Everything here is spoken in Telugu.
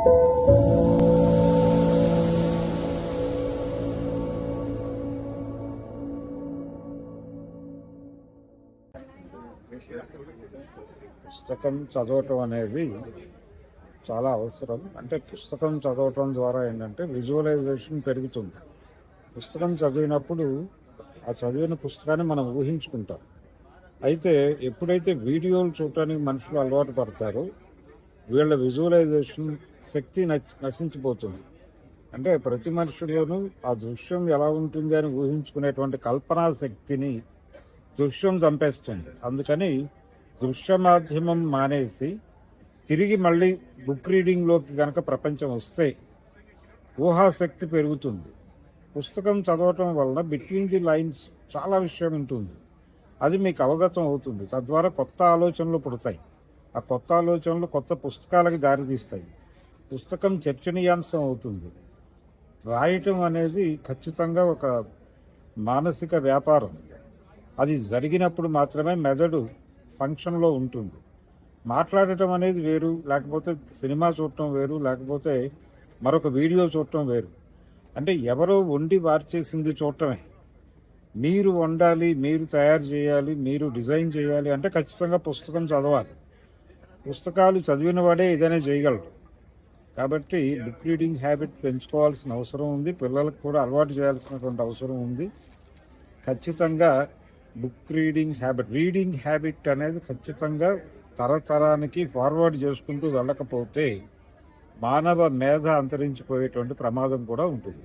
పుస్తకం చదవటం అనేది చాలా అవసరం. అంటే పుస్తకం చదవటం ద్వారా ఏంటంటే విజువలైజేషన్ పెరుగుతుంది. పుస్తకం చదివినప్పుడు ఆ చదివిన పుస్తకాన్ని మనం ఊహించుకుంటాం. అయితే ఎప్పుడైతే వీడియోలు చూడటానికి మనుషులు అలవాటు పడతారో వీళ్ళ విజువలైజేషన్ శక్తి నశించిపోతుంది. అంటే ప్రతి మనుషుల్లోనూ ఆ దృశ్యం ఎలా ఉంటుంది అని ఊహించుకునేటువంటి కల్పనా శక్తిని దృశ్యం చంపేస్తుంది. అందుకని దృశ్య మాధ్యమం మానేసి తిరిగి మళ్ళీ బుక్ రీడింగ్లోకి కనుక ప్రపంచం వస్తే ఊహాశక్తి పెరుగుతుంది. పుస్తకం చదవటం వలన బిట్వీన్ ది లైన్స్ చాలా విషయం ఉంటుంది. అది మీకు అవగతం అవుతుంది. తద్వారా కొత్త ఆలోచనలు పుడతాయి. ఆ కొత్త ఆలోచనలు కొత్త పుస్తకాలకు దారితీస్తాయి పుస్తకం చర్చనీయాంశం అవుతుంది. రాయటం అనేది ఖచ్చితంగా ఒక మానసిక వ్యాపారం. అది జరిగినప్పుడు మాత్రమే మెదడు ఫంక్షన్లో ఉంటుంది. మాట్లాడటం అనేది వేరు లేకపోతే సినిమా చూడటం వేరు లేకపోతే మరొక వీడియో చూడటం వేరు. అంటే ఎవరో వండి వార్చేసింది చూడటమే. మీరు వండాలి మీరు తయారు చేయాలి మీరు డిజైన్ చేయాలి అంటే ఖచ్చితంగా పుస్తకం చదవాలి. పుస్తకాలు చదివిన వాడే ఏదైనా చేయగలరు కాబట్టి బుక్ రీడింగ్ హ్యాబిట్ పెంచుకోవాల్సిన అవసరం ఉంది. పిల్లలకు కూడా అలవాటు చేయాల్సినటువంటి అవసరం ఉంది. ఖచ్చితంగా book reading habit reading habit అనేది ఖచ్చితంగా తరతరానికి ఫార్వర్డ్ చేసుకుంటూ వెళ్ళకపోతే మానవ మేధ అంతరించిపోయేటువంటి ప్రమాదం కూడా ఉంటుంది.